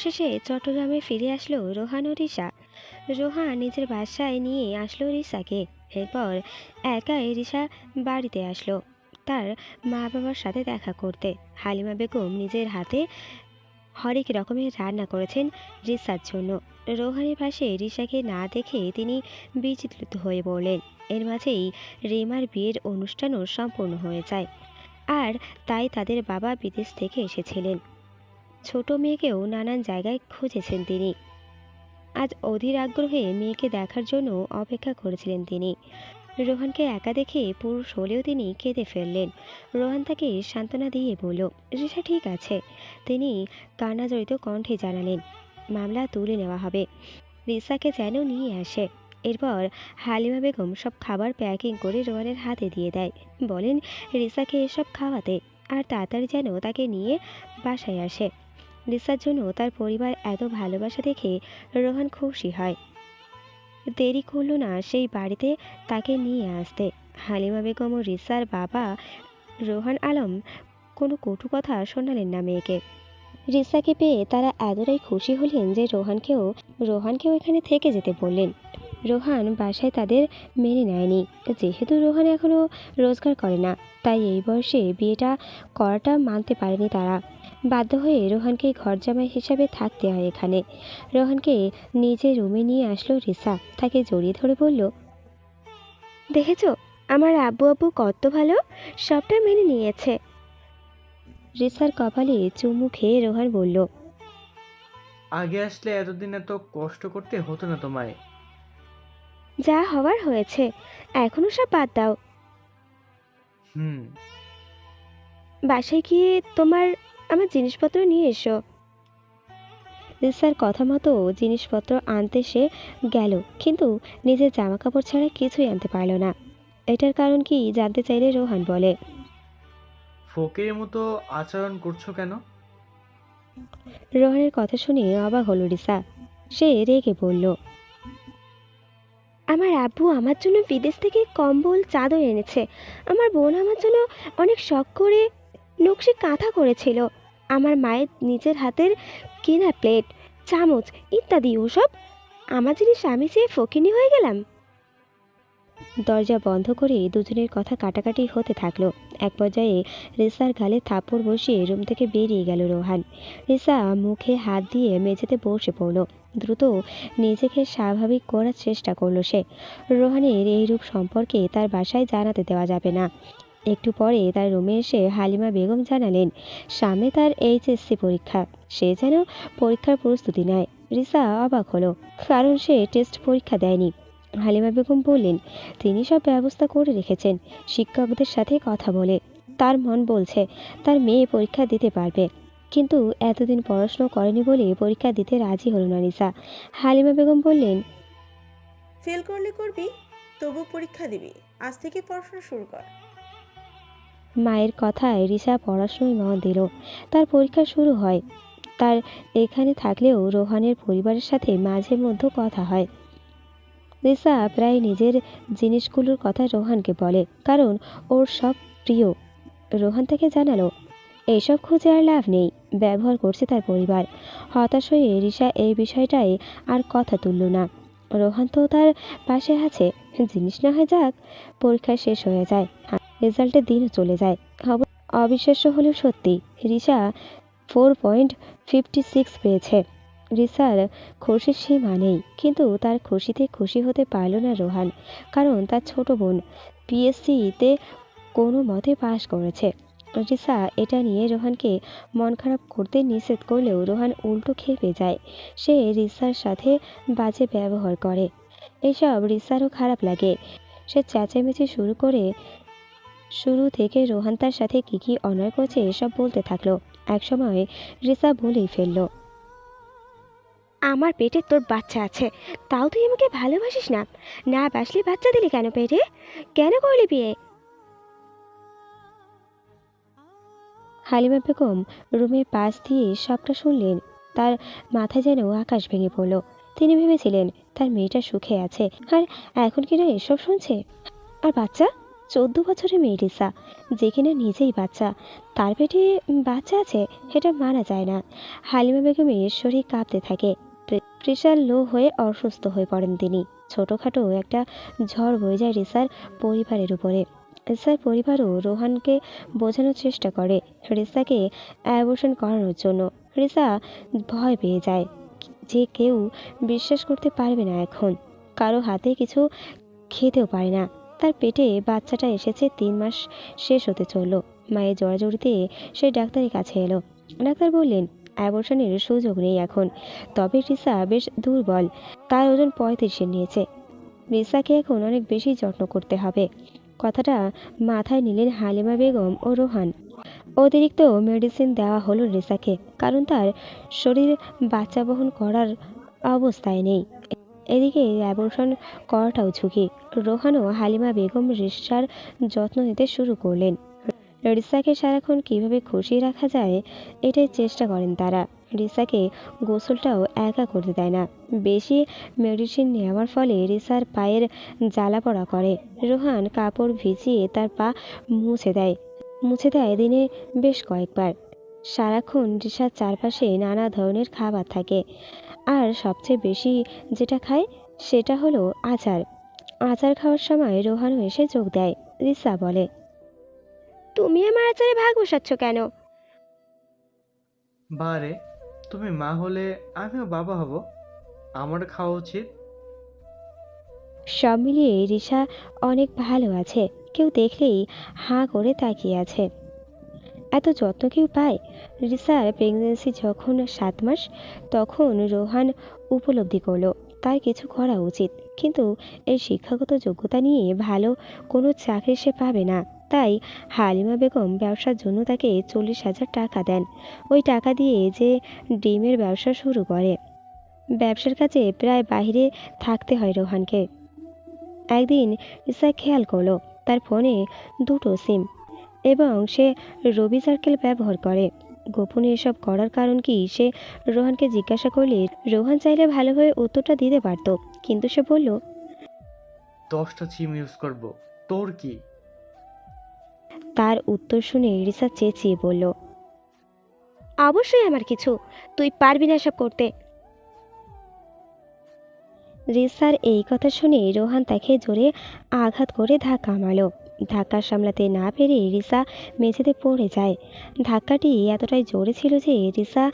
অবশেষে চট্টগ্রামে ফিরে আসলো রোহান ও রিসা। রোহান নিজের বাসায় নিয়ে আসলো রিসাকে। এরপর একাই রিসা বাড়িতে আসলো তার মা বাবার সাথে দেখা করতে। হালিমা বেগম নিজের হাতে হরেক রকমের রান্না করেছেন রিসার জন্য। রোহানের পাশে রিসাকে না দেখে তিনি বিচিত্রিত হয়ে পড়লেন। এর মাঝেই রিমার বিয়ের অনুষ্ঠানও সম্পূর্ণ হয়ে যায়। আর তাই তাদের বাবা বিদেশ থেকে এসেছিলেন। ছোট মেয়েকেও নানান জায়গায় খুঁজেছেন তিনি। আজ অধীর আগ্রহে মেয়েকে দেখার জন্য অপেক্ষা করেছিলেন তিনি। রোহানকে একা দেখে পুরুষ হলেও তিনি কেঁদে ফেললেন। রোহান তাকে সান্ত্বনা দিয়ে বলল রিসা ঠিক আছে। তিনি কান্নাজড়িত কণ্ঠে জানালেন, মামলা তুলে নেওয়া হবে। রিসাকে যেন নিয়ে আসে। এরপর হালিমা বেগম সব খাবার প্যাকিং করে রোহানের হাতে দিয়ে দেয়। বলেন রিসাকে এসব খাওয়াতে আর তাড়াতাড়ি যেন তাকে নিয়ে বাসায় আসে। রিসার জন্য তার পরিবার এত ভালোবাসা দেখে রোহান খুশি হয়। দেরি করল না সেই বাড়িতে তাকে নিয়ে আসতে। হালিমা বেগম ও রিসার বাবা রোহান আলম কোনো কটু কথা শোনালেন না মেয়েকে। রিসাকে পেয়ে তারা এতটাই খুশি হলেন যে রোহানকেও রোহানকেও এখানে থেকে যেতে বললেন। রোহান বাসায় তাদের মেনে নেয়নি। যেহেতু রোহান এখনও রোজগার করে না, তাই এই বয়সে বিয়েটা করাটা মানতে পারেনি তারা। বাধ্য হয়ে রোহানকে ঘর জামাই হিসাবে থাকতে হয় এখানে। রোহানকে নিজের রুমে নিয়ে আসলো রিসা। তাকে জড়িয়ে ধরে বলল, দেখেছ, আমার আব্বু আব্বু কত ভালো, সবটা মেনে নিয়েছে। রিসার কপালে চুমু খেয়ে রোহান বলল, আগে আসলে এতদিন এত কষ্ট করতে হতো না তোমায়। যা হওয়ার হয়েছে। এখনও সব বাদ দাও। হুম। বাসায় গিয়ে তোমার আমার জিনিসপত্র নিয়ে এসো। রিসার কথা মতো জিনিসপত্র আনতে সে গেল কিন্তু নিজের জামা কাপড় ছাড়া কিছুই আনতে পারল না। এটার কারণ কি জানতে চাইলে রোহান বলে। ফকিরের মতো আচরণ করছ কেন? রোহানের কথা শুনে অবাক হলো রিসা সে রেগে বলল আমার আব্বু আমার জন্য বিদেশ থেকে কম্বল, চাদর এনেছে। আমার বোন আমার জন্য অনেক শখ করে নকশি কাঁথা করেছিল। আমার মায়ের নিজের হাতের কেনা প্লেট, চামচ ইত্যাদি, ওসব আমার জিনিস আমি চেয়ে ফকিনি হয়ে গেলাম। দরজা বন্ধ করে দুজনের কথা কাটাকাটি হতে থাকল। এক পর্যায়ে রিসার গালে থাপড় বসিয়ে রুম থেকে বেরিয়ে গেল রোহান। রেসা মুখে হাত দিয়ে মেঝেতে বসে পড়ল। দ্রুত নিজেকে স্বাভাবিক করার চেষ্টা করল সে। রোহানের এই রূপ সম্পর্কে তার বাসায় জানাতে দেওয়া যাবে না। একটু পরে তার রুমে এসে হালিমা বেগম জানালেন সামনে তার এইচএসসি পরীক্ষা। সে যেন পরীক্ষার প্রস্তুতি নেয়। রিসা অবাক হলো, কারণ সে টেস্ট পরীক্ষা দেয়নি। হালিমা বেগম বললেন, তিনি সব ব্যবস্থা করে রেখেছেন। শিক্ষকদের সাথে কথা বলে। তার মন বলছে, তার মেয়ে পরীক্ষা দিতে পারবে। কিন্তু এতদিন পড়াশুনো করেনি বলে পরীক্ষা দিতে রাজি হলো না রিসা হালিমা বেগম বললেন ফেল করলে করবি তবু পরীক্ষা দিবি। আজ থেকে পড়াশোনা শুরু কর। মায়ের কথায় রিসা পড়াশোনায় মন দিল। তার পরীক্ষা শুরু হয়। তার এখানে থাকলেও রোহানের পরিবারের সাথে মাঝে মধ্যে কথা হয়। রিসা প্রায় নিজের জিনিসগুলোর কথা রোহানকে বলে কারণ ওর সব প্রিয়। রোহান তাকে জানালো এইসব খুঁজে আর লাভ নেই। ব্যবহার করছে তার পরিবার। হতাশ হয়ে রিসা এই বিষয়টাই আর কথা তুলল না। রোহান তো তার পাশে আছে। জিনিস না হয় যাক, পরীক্ষা শেষ হয়ে যায়। রেজাল্টের দিন চলে যায়। অবিশ্বাস্য হলেও সত্যি Risa four point fifty six পেয়েছে। রিসার খুশির সীমা নেই, কিন্তু তার খুশিতে খুশি হতে পারল না রোহান, কারণ তার ছোট বোন, পিএসসিতে কোনো মতে পাশ করেছে। রিসা এটা নিয়ে রোহানকে মন খারাপ করতে নিষেধ করলেও রোহান উল্টো খেপে যায়। সে রিসার সাথে বাজে ব্যবহার করে। এসব রিসারও খারাপ লাগে। সে চেঁচামেচি শুরু করে, শুরু থেকে রোহান তার সাথে কী কী অন্যায় করছে এসব বলতে থাকল। একসময় রিসা বলেই ফেলল, আমার পেটে তোর বাচ্চা আছে, তাও তুই আমাকে ভালোবাসিস না? না বাসলে বাচ্চা দিলি কেন পেটে? কেন করলি বিয়ে? হালিমা বেগম রুমের পাশ দিয়ে সবটা শুনলেন, তার মাথায় যেন আকাশ ভেঙে পড়ল। তিনি ভেবেছিলেন, তার মেয়েটা সুখে আছে। আর এখন কিনা এসব শুনছে? আর বাচ্চা? চোদ্দ বছরের মেয়ে রিসা। যে কিনা নিজেই বাচ্চা। তার পেটে বাচ্চা আছে এটা মানা যায় না। হালিমা বেগমের শরীর কাঁপতে থাকে। প্রেশার লো হয়ে অসুস্থ হয়ে পড়েন তিনি। ছোটোখাটো একটা ঝড় বয়ে যায় রিসার পরিবারের উপরে। রিসার পরিবারও রোহানকে বোঝানোর চেষ্টা করে। রিসাকে অ্যাবর্শন করানোর জন্য। রিসা ভয় পেয়ে যায় যে কেউ বিশ্বাস করতে পারবে না এখন। কারও হাতে কিছু খেতেও পারে না। তার পেটে বাচ্চাটা এসেছে, তিন মাস শেষ হতে চলল। মায়ের জড়াজড়িতে সে ডাক্তারের কাছে এলো। ডাক্তার বললেন, অ্যাবর্শনের সুযোগ নেই এখন। তবে রিসা বেশ দুর্বল। তার ওজন পঁয়ত্রিশে নিয়েছে। রিসাকে এখন অনেক বেশি যত্ন করতে হবে। কথাটা মাথায় নিলেন হালিমা বেগম ও রোহান। অতিরিক্ত মেডিসিন দেওয়া হলো রিসাকে, কারণ তার শরীর বাচ্চা বহন করার অবস্থায় নেই। এদিকে অ্যাবর্শন করাটাও ঝুঁকি। রোহান ও হালিমা বেগম রিসার যত্ন নিতে শুরু করলেন। রিসাকে সারাক্ষণ কীভাবে খুশি রাখা যায়, এটাই চেষ্টা করেন তারা। রিসাকে গোসলটাও একা করতে দেয় না। বেশি মেডিসিন নেওয়ার ফলে রিসার পায়ের জ্বালা পড়া করে। রোহান কাপড় ভিজিয়ে তার পা মুছে দেয়। মুছে দেয় দিনে বেশ কয়েকবার। সারাক্ষণ রিসার চারপাশে নানা ধরনের খাবার থাকে। আর সবচেয়ে বেশি যেটা খায় সেটা হলো আচার। আচার খাওয়ার সময় রোহানও এসে যোগ দেয়। রিসা বলে তুমি আমার আচারে ভাগ বসাচ্ছ কেন? বারে তুমি মা হলে আমিও বাবা হব। আমার খাওয়া উচিত। সব মিলিয়ে রিসা অনেক ভালো আছে। কেউ দেখলেই হাঁ করে তাকিয়ে আছে। এত যত্ন কেউ পায়? রিসার প্রেগনেন্সি যখন সাত মাস, তখন রোহান উপলব্ধি করল, তার কিছু করা উচিত। কিন্তু এই শিক্ষাগত যোগ্যতা নিয়ে ভালো কোনো চাকরি সে পাবে না। তাই হালিমা বেগম ব্যবসার জন্য তাকে চল্লিশ হাজার টাকা দেন। ওই টাকা দিয়ে যে ডিমের ব্যবসা শুরু করে। ব্যবসার কাজে প্রায় বাইরে থাকতে হয় রোহানকে। একদিন রিসা খেয়াল করল, তার ফোনে দুটো সিম এবং সে রবি সার্কেল ব্যবহার করে। গোপনে এসব করার কারণ কি সে রোহানকে জিজ্ঞাসা করলে রোহান চাইলে ভালোভাবে উত্তরটা দিতে পারত, কিন্তু সে বলল, দশটা সিম ইউজ করব, তোর কি? তার উত্তর শুনে রিসা চেঁচিয়ে বলল, অবশ্যই আমার কিছু। তুই পারবি না সব করতে। রিসার এই কথা শুনে রোহান তাকে জোরে আঘাত করে ধাক্কা মারল। ধাক্কা সামলাতে না পেরে রিসা মেঝেতে পড়ে যায়। ধাক্কাটি এতটাই জোরে ছিল যে রিসা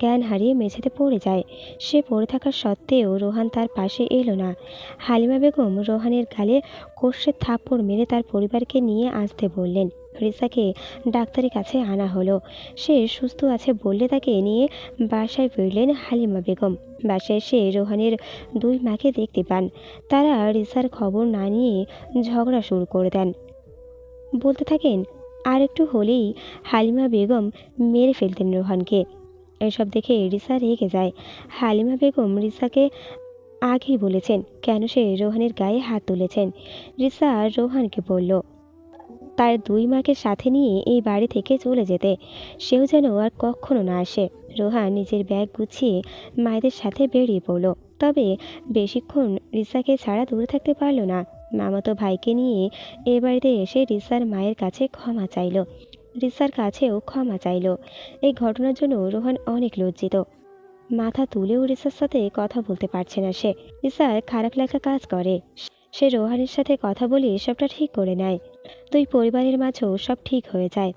জ্ঞান হারিয়ে মেঝেতে পড়ে যায়। সে পড়ে থাকা সত্ত্বেও রোহান তার পাশে এলো না। হালিমা বেগম রোহানের গালে কষে থাপ্পড় মেরে তার পরিবারকে নিয়ে আসতে বললেন। রিসাকে ডাক্তারের কাছে আনা হলো। সে সুস্থ আছে বললে তাকে নিয়ে বাসায় ফিরলেন হালিমা বেগম। বাসায় এসে রোহানের দুই মাকে দেখতে পান। তারা রিসার খবর না নিয়ে ঝগড়া শুরু করে দেন। বলতে থাকেন, আর একটু হলেই হালিমা বেগম মেরে ফেলতেন রোহানকে। এসব দেখে রিসা রেগে যায়। হালিমা বেগম রিসাকে আগেই বলেছেন, কেন সে রোহানের গায়ে হাত তুলেছেন? রিসা রোহানকে বলল তার দুই মাকে সাথে নিয়ে এই বাড়ি থেকে চলে যেতে। সেও যেন আর কখনো না আসে। রোহান নিজের ব্যাগ গুছিয়ে মায়েদের সাথে বেরিয়ে পড়ল। তবে বেশিক্ষণ রিসাকে ছাড়া দূরে থাকতে পারল না। মামাতো ভাইকে নিয়ে এ বাড়িতে এসে রিসার মায়ের কাছে ক্ষমা চাইল। রিসার কাছেও ক্ষমা চাইল। এই ঘটনার জন্য রোহান অনেক লজ্জিত। মাথা তুলেও রিসার সাথে কথা বলতে পারছে না সে। রিসার খারাপ লাগা কাজ করে। সে রোহানের সাথে কথা বলে সবটা ঠিক করে নেয়। দুই পরিবারের মাঝেও সব ঠিক হয়ে যায়।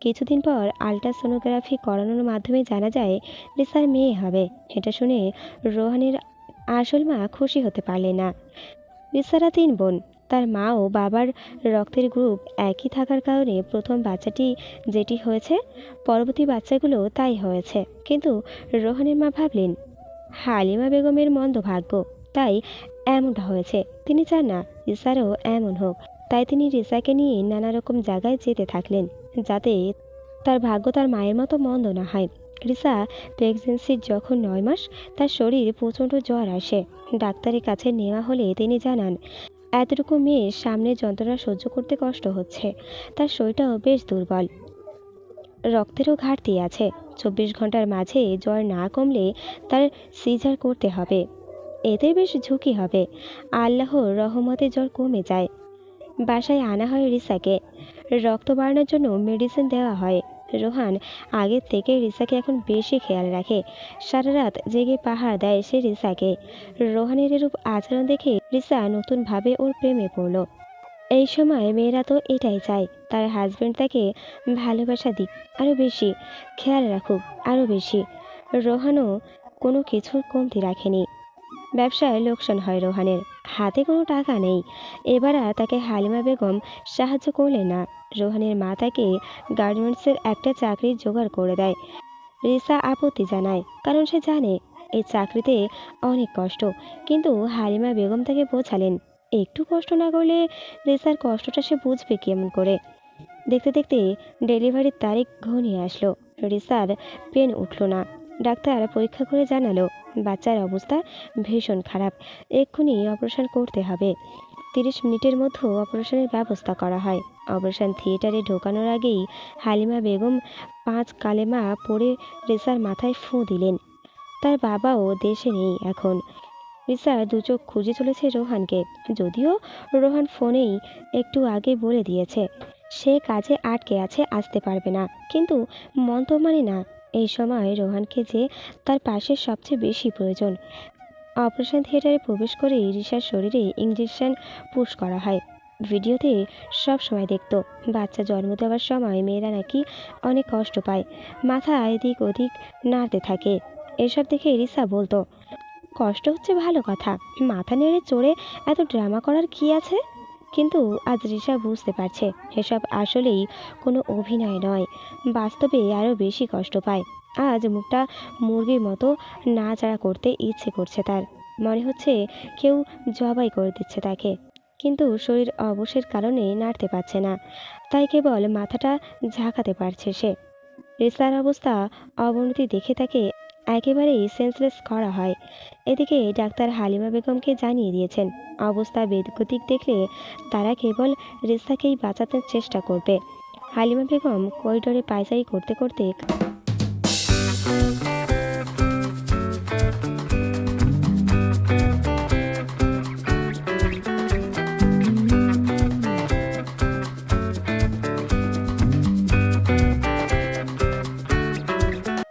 কিছুদিন পর আলট্রাসোনোগ্রাফি করানোর মাধ্যমে জানা যায় রিসার মেয়ে হবে। এটা শুনে রোহানের আসল মা খুশি হতে পারলে না। রিসারা তিন বোন। তার মা ও বাবার রক্তের গ্রুপ একই থাকার কারণে প্রথম বাচ্চাটি যেটি হয়েছে, পরবর্তী বাচ্চাগুলো তাই হয়েছে। কিন্তু রোহানের মা ভাবলেন, হালিমা বেগমের মন্দ ভাগ্য। তাই এমনটা হয়েছে। তিনি চান না, রিসারও এমন হোক। তাই তিনি রিসাকে নিয়ে নানা রকম জায়গায় যেতে থাকলেন, যাতে তার ভাগ্য তার মায়ের মতো মন্দ না হয়। রিসা প্রেগনেন্সির যখন নয় মাস, তার শরীর প্রচণ্ড জ্বর আসে। ডাক্তারের কাছে নেওয়া হলে তিনি জানান, এতটুকু মেয়ের সামনে যন্ত্রণা সহ্য করতে কষ্ট হচ্ছে। তার শরীরটাও বেশ দুর্বল। রক্তেরও ঘাটতি আছে। চব্বিশ ঘণ্টার মাঝে জ্বর না কমলে তার সিজার করতে হবে। এতে বেশ ঝুঁকি হবে। আল্লাহর রহমতে জ্বর কমে যায়। বাসায় আনা হয় রিসাকে। রক্ত বাড়ানোর জন্য মেডিসিন দেওয়া হয়। রোহান আগের থেকে রিসাকে এখন বেশি খেয়াল রাখে। সারা রাত জেগে পাহাড় দেয় সে রিসাকে। রোহানের এরূপ আচরণ দেখে রিসা নতুনভাবে ওর প্রেমে পড়ল। এই সময় মেয়েরা তো এটাই চায়, তার হাজব্যান্ড তাকে ভালোবাসা দিক আরও বেশি। খেয়াল রাখুক আরও বেশি। রোহানও কোনো কিছুর কমতি রাখেনি। ব্যবসায় লোকসান হয় রোহানের। হাতে কোনো টাকা নেই। এবার আর তাকে হালিমা বেগম সাহায্য করলে না। রোহানের মা তাকে গার্মেন্টসের একটা চাকরির জোগাড় করে দেয়। রিসা আপত্তি জানায়, কারণ সে জানে এই চাকরিতে অনেক কষ্ট। কিন্তু হালিমা বেগম তাকে বোঝালেন, একটু কষ্ট না করলে রিসার কষ্টটা সে বুঝবে কেমন করে। দেখতে দেখতে ডেলিভারির তারিখ ঘনিয়ে আসলো। রিসার পেন উঠল না। ডাক্তার পরীক্ষা করে জানালো বাচ্চার অবস্থা ভীষণ খারাপ। এক্ষুনি অপারেশন করতে হবে। তিরিশ মিনিটের মধ্যে অপারেশনের ব্যবস্থা করা হয়। অপারেশন থিয়েটারে ঢোকানোর আগেই হালিমা বেগম পাঁচ কালেমা পড়ে রেসার মাথায় ফুঁ দিলেন। তার বাবাও দেশে নেই এখন। রিসা দু চোখ খুঁজে চলেছে রোহানকে। যদিও রোহান ফোনেই একটু আগে বলে দিয়েছে, সে কাজে আটকে আছে, আসতে পারবে না। কিন্তু মন তো মানে না। এই সময় রোহানকে যে তার পাশে সবচেয়ে বেশি প্রয়োজন। অপারেশন থিয়েটারে প্রবেশ করে রিসার শরীরে ইঞ্জেকশন পুশ করা হয়। ভিডিওতে সব সময় দেখতো। বাচ্চা জন্ম দেওয়ার সময় মেয়েরা নাকি অনেক কষ্ট পায়। মাথা এদিক ওদিক নাড়তে থাকে। এসব দেখে রিসা বলতো, কষ্ট হচ্ছে ভালো কথা। মাথা নেড়ে চড়ে এত ড্রামা করার কি আছে? কিন্তু আজ রিসা বুঝতে পারছে এসব আসলেই কোনো অভিনয় নয়। বাস্তবে আরও বেশি কষ্ট পায়। আজ মুখটা মুরগির মতো নাড়াচাড়া করতে ইচ্ছে করছে তার। মনে হচ্ছে কেউ জবাই করে দিচ্ছে তাকে। কিন্তু শরীর অবসের কারণে নাড়তে পারছে না। তাই কেবল মাথাটা ঝাঁকাতে পারছে সে। রিসার অবস্থা, অবনতি দেখে তাকে একেবারেই সেন্সলেস করা হয়। এদিকে ডাক্তার হালিমা বেগমকে জানিয়ে দিয়েছেন, অবস্থা বেদগতিক দেখলে তারা কেবল রিসাকেই বাঁচাতে চেষ্টা করবে। হালিমা বেগম করিডোরে পায়চারি করতে করতে